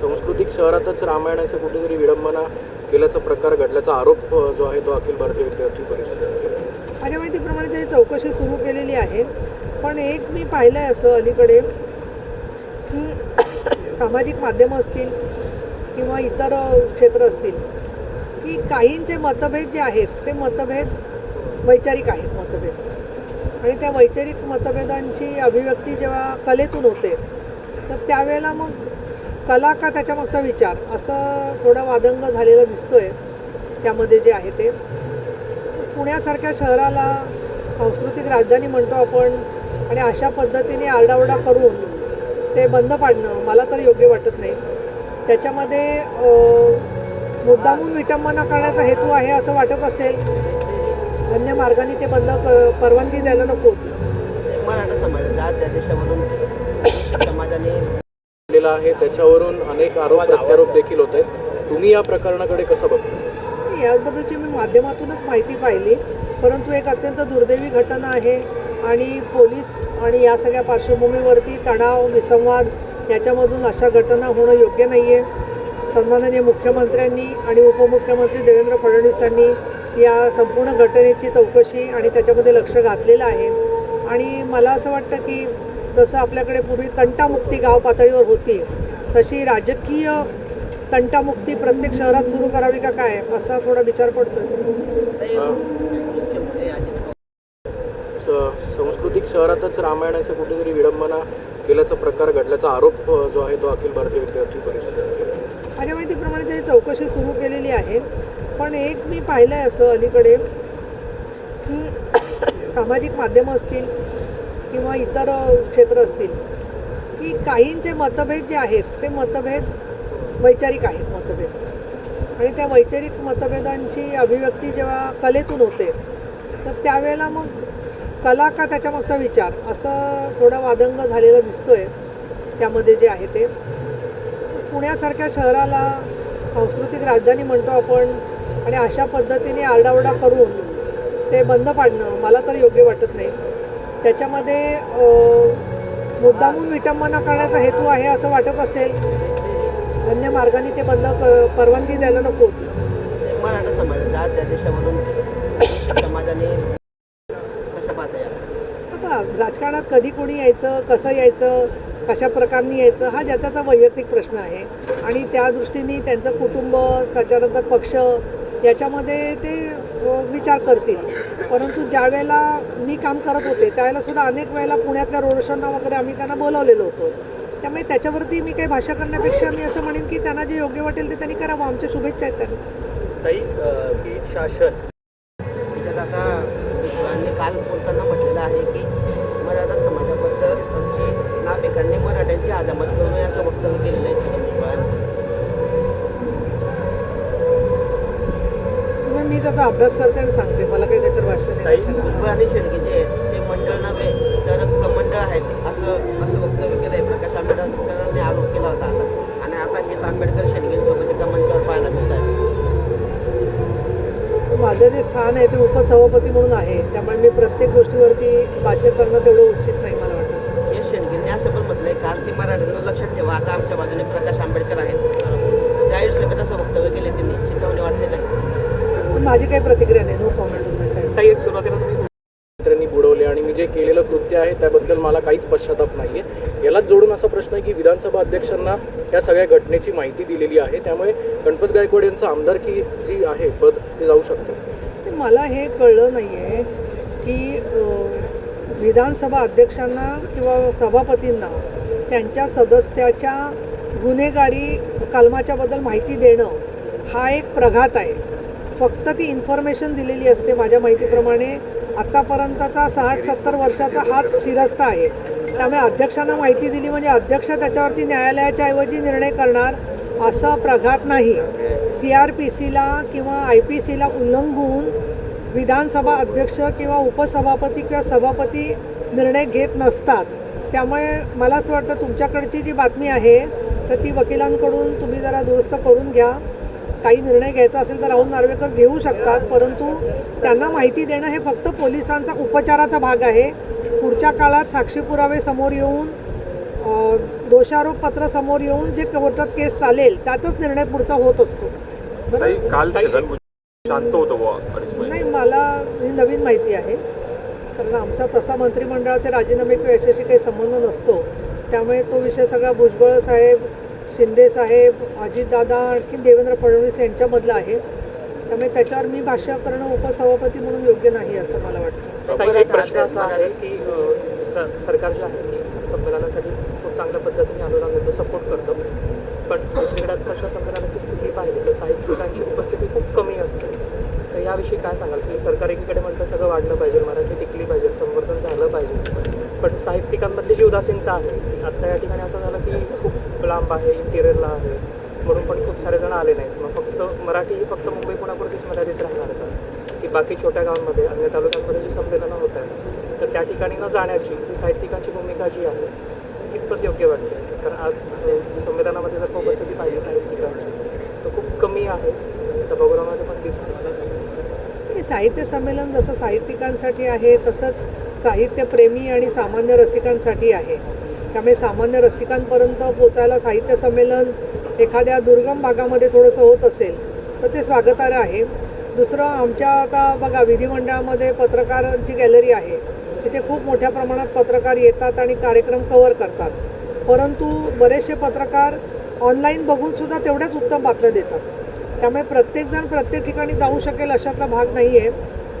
सांस्कृतिक शहरातच रामायणाचं कुठेतरी विडंबना केल्याचा प्रकार घडल्याचा आरोप जो आहे तो अखिल भारतीय विद्यार्थी परिषदेने माझ्या माहितीप्रमाणे त्याची चौकशी सुरू केलेली आहे. पण एक मी पाहिलं आहे असं अलीकडे की सामाजिक माध्यमं असतील किंवा इतर क्षेत्र असतील की काहींचे मतभेद जे आहेत ते मतभेद वैचारिक आहेत मतभेद. आणि त्या वैचारिक मतभेदांची अभिव्यक्ती जेव्हा कलेतून होते तर त्यावेळेला मग कला का त्याच्यामागचा विचार? असं थोडा वादंग झालेलं दिसतोय त्यामध्ये जे आहे ते. पुण्यासारख्या शहराला सांस्कृतिक राजधानी म्हणतो आपण आणि अशा पद्धतीने आरडाओरडा करून ते बंद पाडणं मला तर योग्य वाटत नाही. त्याच्यामध्ये मुद्दामून विटंबना करण्याचा हेतू आहे असं वाटत असेल अन्य मार्गाने ते बंद क परवानगी द्यायला नको. होती मराठा देशामधून समाजाने केलेला आहे त्याच्यावरून अनेक आरोप प्रत्यारोप देखील होते तुम्ही या प्रकरणाकडे कसं बघता? याबद्दलची मी माध्यमातूनच माहिती पाहिली परंतु एक अत्यंत दुर्दैवी घटना आहे आणि पोलीस आणि या सगळ्या पार्श्वभूमीवरती तणाव विसंवाद याच्यामधून अशा घटना होणं योग्य नाही आहे सन्माननीय मुख्यमंत्र्यांनी आणि उपमुख्यमंत्री देवेंद्र फडणवीसांनी या संपूर्ण घटनेची चौकशी आणि त्याच्यामध्ये लक्ष घातलेलं आहे. आणि मला असं वाटतं की जसं आपल्याकडे पूर्वी तंटामुक्ती गाव पातळीवर होती तशी राजकीय तंटामुक्ती प्रत्येक शहरात सुरू करावी का काय असा थोडा विचार स- सांस्कृतिक शहरातच रामायणाचं कुठेतरी विडंबना केल्याचा प्रकार घडल्याचा आरोप जो आहे तो अखिल भारतीय विद्यार्थी परिषदेने केला माझ्या माहितीप्रमाणे ते चौकशी सुरू केलेली आहे. पण एक मी पाहिलं आहे असं अलीकडे की सामाजिक माध्यमं असतील किंवा इतर क्षेत्र असतील की काहींचे मतभेद जे आहेत ते मतभेद वैचारिक आहेत मतभेद. आणि त्या वैचारिक मतभेदांची अभिव्यक्ती जेव्हा कलेतून होते तर त्यावेळेला मग कला का त्याच्यामागचा विचार? असं थोडं वादंग झालेला दिसतोय त्यामध्ये जे आहे ते. पुण्यासारख्या शहराला सांस्कृतिक राजधानी म्हणतो आपण आणि अशा पद्धतीने आरडाओरडा करून ते बंद पाडणं मला तर योग्य वाटत नाही. त्याच्यामध्ये मुद्दामून विटंबना करण्याचा हेतू आहे असं वाटत असेल अन्य मार्गाने ते बंद क परवानगी द्यायला नको. होती मराठा देशामधून समाजाने राजकारणात कधी कोणी यायचं कसं यायचं कशा प्रकारने यायचं हा ज्याचा वैयक्तिक प्रश्न आहे. आणि त्या दृष्टीने त्यांचं कुटुंब त्याच्यानंतर पक्ष याच्यामध्ये ते विचार करतील. परंतु ज्यावेळेला मी काम करत होते त्यावेळेला सुद्धा अनेक वेळेला पुण्यातल्या रोड शोना वगैरे आम्ही त्यांना बोलावलेलं होतं. त्यामुळे त्याच्यावरती मी काही भाषा करण्यापेक्षा मी असं म्हणेन की त्यांना जे योग्य वाटेल ते त्यांनी करावं. आमच्या शुभेच्छा आहेत त्यांना. शासन त्याचा अभ्यास करते आणि सांगते. मला काही त्याच्यावर भाष्य नाही. भुजबळ आणि शेडगे जे आहेत ते मंडळ नव्हे तर कमंडळ आहेत असं असं वक्तव्य केलं आहे प्रकाश आंबेडकरांनी आरोप केला होता आता. आणि आता हेच आंबेडकर शेडगेंसोबत एका मंचावर पाहायला मिळत आहे माझं जे स्थान आहे ते उपसभापती म्हणून आहे. त्यामुळे मी प्रत्येक गोष्टीवरती भाष्य करणं तेवढं उचित नाही मला वाटतं. यश शेडगेंनी असं पण म्हटलंय काल की मराठ्यांना लक्षात ठेवा. आता आमच्या बाजूने प्रकाश आंबेडकर आहेत. जाहीर सभेत असं वक्तव्य केले त्यांनी चिथावणी वाटते काय पण माझी काही प्रतिक्रिया नाही no comment on my side काही एक सुरुवातीला तुम्ही मित्रांनी बुडवले आणि मी जे केलेलं कृत्य आहे त्याबद्दल मला काहीच पश्चाताप नाही आहे यालाच जोडून असा प्रश्न आहे की विधानसभा अध्यक्षांना या सगळ्या घटनेची माहिती दिलेली आहे. त्यामुळे गणपत गायकवाड यांचं आमदारकी जी आहे पद ते जाऊ शकतं. मला हे कळलं नाही आहे की विधानसभा अध्यक्षांना किंवा सभापतींना त्यांच्या सदस्याच्या गुन्हेगारी कलमाच्याबद्दल माहिती देणं हा एक प्रघात आहे. फक्त ती इन्फॉर्मेशन दिलेली असते माझ्या माहितीप्रमाणे. आत्तापर्यंतचा साठ सत्तर वर्षाचा हाच शिरस्ता आहे. त्यामुळे अध्यक्षांना माहिती दिली म्हणजे अध्यक्ष त्याच्यावरती न्यायालयाच्या ऐवजी निर्णय करणार असा प्रघात नाही. सी आर पी सीला किंवा आय पी सीला उल्लंघून विधानसभा अध्यक्ष किंवा उपसभापती किंवा सभापती निर्णय घेत नसतात. त्यामुळे मला असं वाटतं तुमच्याकडची जी बातमी आहे तर ती वकिलांकडून तुम्ही जरा दुरुस्त करून घ्या. काही निर्णय घ्यायचा असेल तर राहुल नार्वेकर घेऊ शकतात परंतु त्यांना माहिती देणं हे फक्त पोलिसांचा उपचाराचा भाग आहे. पुढच्या काळात साक्षी पुरावे समोर येऊन अ, दोषारोपपत्र समोर येऊन जे कोर्टात केस चालेल त्यातच निर्णय पुढचा होत असतो. नाही मला ही नवीन माहिती आहे. कारण आमचा तसा मंत्रिमंडळाचे राजीनामे किंवा याच्याशी काही संबंध नसतो. त्यामुळे तो विषय सगळा भुजबळ साहेब शिंदे साहेब अजितदादा आणखी देवेंद्र फडणवीस यांच्यामधला आहे. त्यामुळे त्याच्यावर मी भाष्य करणं उपसभापती म्हणून योग्य नाही असं मला वाटतं. ताई, एक प्रश्न असा आहे की सरकार जे आहे की संमेलनासाठी खूप चांगल्या पद्धतीने अनुदान देतं सपोर्ट करतं. पण दुसरीकडे आता संमेलनाची स्थिती पाहिली तर साहित्यिकांची उपस्थिती खूप कमी असते. तर याविषयी काय सांगाल? की सरकार एकीकडे म्हणतं सगळं वाढलं पाहिजे मराठी टिकली पाहिजे संवर्धन झालं पाहिजे. पण साहित्यिकांमधली जी उदासीनता आहे आता या ठिकाणी असं झालं की लांब आहे इंटिरियरला आहे. म्हणून पण खूप सारे जण आले नाहीत. मग फक्त मराठी ही फक्त मुंबई पुण्यापुरतीच मर्यादित राहणार का की बाकी छोट्या गावांमध्ये अन्य तालुक्यांमध्ये जी संमेलनं होत आहेत तर त्या ठिकाणी न जाण्याची ही साहित्यिकांची भूमिका जी आहे कितपत योग्य वाटते? कारण आज संमेलनामध्ये जर उपस्थिती पाहिजे साहित्यिकांची तर खूप कमी आहे. सभागृहामध्ये पण दिसते. हे साहित्य संमेलन जसं साहित्यिकांसाठी आहे तसंच साहित्यप्रेमी आणि सामान्य रसिकांसाठी आहे. त्यामुळे सामान्य रसिकांपर्यंत पोचायला साहित्य संमेलन एखाद्या दुर्गम भागामध्ये थोडंसं होत असेल तर ते स्वागतार्ह आहे. दुसरं आमच्या आता बघा विधिमंडळामध्ये पत्रकारांची गॅलरी आहे तिथे खूप मोठ्या प्रमाणात पत्रकार येतात आणि कार्यक्रम कवर करतात. परंतु बरेचसे पत्रकार ऑनलाईन बघूनसुद्धा तेवढ्याच उत्तम बातम्या देतात. त्यामुळे प्रत्येकजण प्रत्येक ठिकाणी जाऊ शकेल अशातला भाग नाही आहे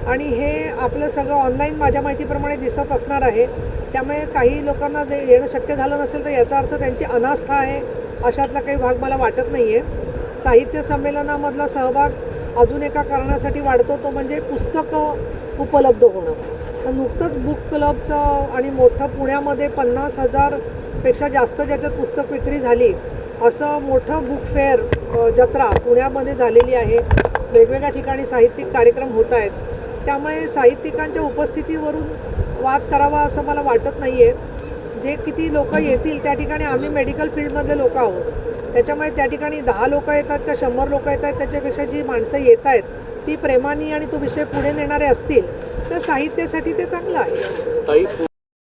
आणि हे आपलं सगळं ऑनलाईन माझ्या माहितीप्रमाणे दिसत असणार आहे. त्यामुळे काही लोकांना जे येणं शक्य झालं नसेल तर याचा अर्थ त्यांची अनास्था आहे. अशातला काही भाग मला वाटत नाही आहे साहित्य संमेलनामधला सहभाग अजून एका कारणासाठी वाढतो तो म्हणजे पुस्तकं उपलब्ध होणं. तर नुकतंच बुक क्लबचं आणि मोठं पुण्यामध्ये पन्नास हजारपेक्षा जास्त ज्याच्यात पुस्तक विक्री झाली असं मोठं बुक फेअर जत्रा पुण्यामध्ये झालेली आहे. वेगवेगळ्या ठिकाणी साहित्यिक कार्यक्रम होत आहेत. त्यामुळे साहित्यिकांच्या उपस्थितीवरून वाद करावा असं मला वाटत नाही आहे जे किती लोक येतील त्या ठिकाणी आम्ही मेडिकल फील्डमधले लोक आहोत. त्याच्यामुळे त्या ठिकाणी दहा लोक येतात का शंभर लोक येत आहेत त्याच्यापेक्षा जी माणसं येत आहेत ती प्रेमानी आणि तो विषय पुढे नेणारे असतील तर साहित्यासाठी ते चांगलं आहे. ताई पु-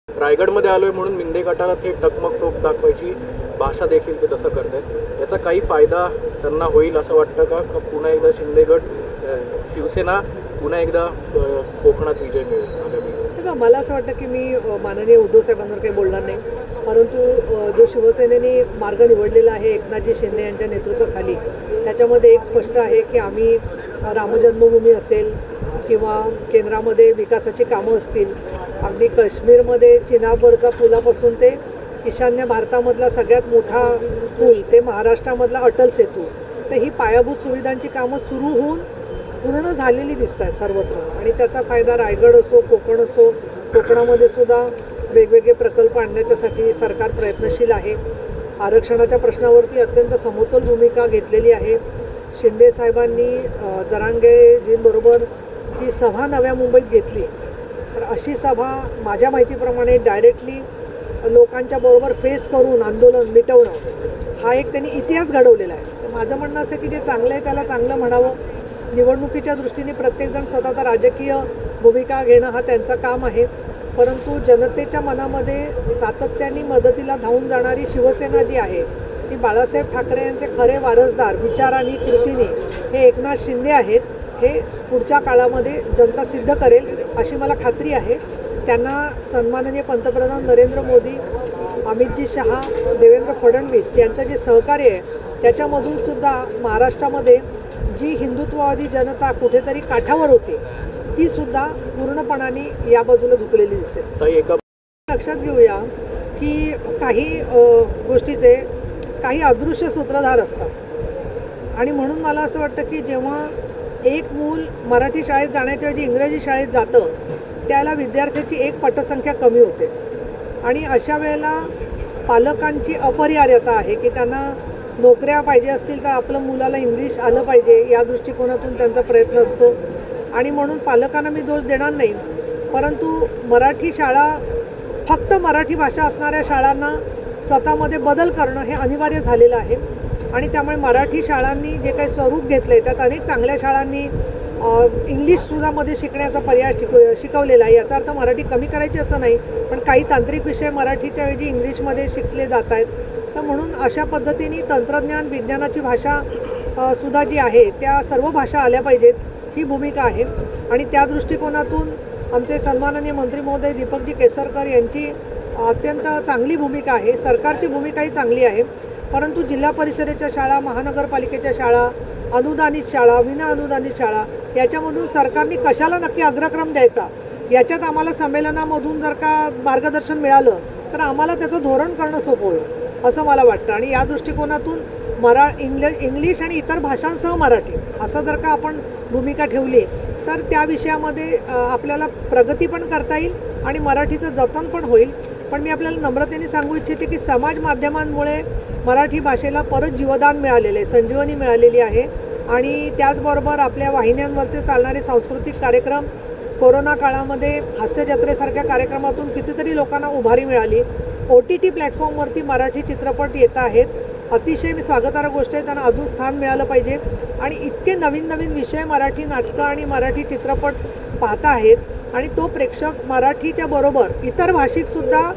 रायगडमध्ये आलोय म्हणून मिंदे गटाला थेट टकमक टोक दाखवायची भाषा देखील ते तसं करतात याचा काही फायदा त्यांना होईल असं वाटतं का? पुन्हा एकदा शिंदे गट शिवसेना पुन्हा एकदा कोकणात विजय मिळेल हे मला असं वाटतं की मी माननीय उद्धव साहेबांवर काही बोलणार नाही. परंतु जो शिवसेनेने मार्ग निवडलेला आहे एकनाथजी शिंदे यांच्या नेतृत्वाखाली त्याच्यामध्ये एक स्पष्ट आहे की आम्ही रामजन्मभूमी असेल किंवा केंद्रामध्ये विकासाची कामं असतील अगदी काश्मीरमध्ये चिनाबरचा पुलापासून ते ईशान्य भारतामधला सगळ्यात मोठा पूल ते महाराष्ट्रामधला अटल सेतू तर ही पायाभूत सुविधांची कामं सुरू होऊन पूर्ण झालेली दिसत आहेत सर्वत्र. आणि त्याचा फायदा रायगड असो कोकण असो कोकणामध्ये सुद्धा वेगवेगळे प्रकल्प आणण्याच्यासाठी सरकार प्रयत्नशील आहे. आरक्षणाच्या प्रश्नावरती अत्यंत समतोल भूमिका घेतलेली आहे. शिंदे साहेबांनी जरांगेजींबरोबर जी सभा नव्या मुंबईत घेतली तर अशी सभा माझ्या माहितीप्रमाणे डायरेक्टली लोकांच्या बरोबर फेस करून आंदोलन मिटवणं हा एक त्यांनी इतिहास घडवलेला आहे. तर माझं म्हणणं असं की जे चांगलं आहे त्याला चांगलं म्हणावं. निवडणुकीच्या दृष्टीने प्रत्येकजण स्वतःचा राजकीय भूमिका घेणं हा त्यांचं काम आहे. परंतु जनतेच्या मनामध्ये सातत्याने मदतीला धावून जाणारी शिवसेना जी आहे ती बाळासाहेब ठाकरे यांचे खरे वारसदार विचाराने कृतीने हे एकनाथ शिंदे आहेत हे पुढच्या काळामध्ये जनता सिद्ध करेल अशी मला खात्री आहे. त्यांना सन्माननीय पंतप्रधान नरेंद्र मोदी अमितजी शहा देवेंद्र फडणवीस यांचं जे सहकार्य आहे त्याच्यामधून सुद्धा महाराष्ट्रामध्ये जी हिंदुत्ववादी जनता कुठेतरी काठावर होती ती सुद्धा पूर्णपणाने या बाजूला झुकलेली दिसेल. लक्षात घेऊया की काही गोष्टीचे काही अदृश्य सूत्रधार असतात. आणि म्हणून मला असं वाटतं की जेव्हा एक मूल मराठी शाळेत जाण्याच्याऐवजी इंग्रजी शाळेत जातं त्याला विद्यार्थ्याची एक पटसंख्या कमी होते. आणि अशा वेळेला पालकांची अपरिहार्यता आहे की त्यांना नोकऱ्या पाहिजे असतील तर आपलं मुलाला इंग्लिश आलं पाहिजे या दृष्टिकोनातून त्यांचा प्रयत्न असतो. आणि म्हणून पालकांना मी दोष देणार नाही. परंतु मराठी शाळा फक्त मराठी भाषा असणाऱ्या शाळांना स्वतःमध्ये बदल करणं हे अनिवार्य झालेलं आहे. आणि त्यामुळे मराठी शाळांनी जे काही स्वरूप घेतलं आहे त्यात अनेक चांगल्या शाळांनी इंग्लिशसुद्धामध्ये इंग्लिशसुद्धा मध्ये शिकण्याचा पर्याय शिकव शिकवलेला आहे. याचा अर्थ मराठी कमी करायची असं नाही पण काही तांत्रिक विषय मराठीच्या ऐवजी इंग्लिशमध्ये शिकले जात आहेत. तर म्हणून अशा पद्धतीने तंत्रज्ञान विज्ञानाची भाषा सुद्धा जी आहे त्या सर्व भाषा आल्या पाहिजेत ही भूमिका आहे. आणि त्या दृष्टिकोनातून आमचे सन्माननीय मंत्री महोदय दीपकजी केसरकर यांची अत्यंत चांगली भूमिका आहे. सरकारची भूमिकाही चांगली आहे. परंतु जिल्हा परिषदेच्या शाळा महानगरपालिकेच्या शाळा अनुदानित शाळा विना अनुदानित शाळा याच्यामधून सरकारने कशाला नक्की अग्रक्रम द्यायचा? याच्यात आम्हाला संमेलनामधून जर का मार्गदर्शन मिळालं तर आम्हाला त्याचं धोरण करणं सोपं होईल. असं मला वाटतं. आणि या दृष्टिकोनातून मरा इंग्ल इंग्लिश आणि इतर भाषांसह मराठी असं जर का आपण भूमिका ठेवली तर त्या विषयामध्ये आपल्याला प्रगती पण करता येईल आणि मराठीचं जतन पण होईल. पण मी आपल्याला नम्रतेने सांगू इच्छिते की समाज माध्यमांमुळे मराठी भाषेला परत जीवदान मिळालेलं आहे संजीवनी मिळालेली आहे. आणि त्याचबरोबर आपल्या वाहिन्यांवरचे चालणारे सांस्कृतिक कार्यक्रम कोरोना काळामध्ये हास्य जत्रेसारख्या कार्यक्रमातून कितीतरी लोकांना उभारी मिळाली. ओ टी टी प्लॅटफॉर्मवरती मराठी चित्रपट येत आहेत. अतिशय मी स्वागतार्ह गोष्ट आहे. त्यांना अजून स्थान मिळालं पाहिजे. आणि इतके नवीन नवीन विषय मराठी नाटकं आणि मराठी चित्रपट पाहत आहेत. आणि तो प्रेक्षक मराठीच्या बरोबर इतर भाषिकसुद्धा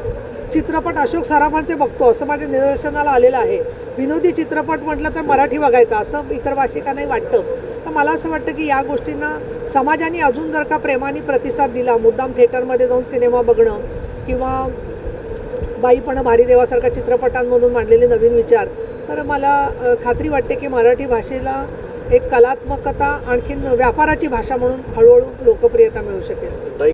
चित्रपट अशोक सराफांचे बघतो असं माझ्या निदर्शनाला आलेलं आहे. विनोदी चित्रपट म्हटलं तर मराठी बघायचा असं इतर भाषिकांनाही वाटतं. तर मला असं वाटतं की या गोष्टींना समाजाने अजून जर का प्रेमाने प्रतिसाद दिला मुद्दाम थिएटरमध्ये जाऊन सिनेमा बघणं किंवा बाईपणा भारी देवासारख्या चित्रपटांमधून मांडलेले नवीन विचार. तर मला खात्री वाटते की मराठी भाषेला एक कलात्मकता आणखीन व्यापाराची भाषा म्हणून हळूहळू लोकप्रियता मिळू शकेल.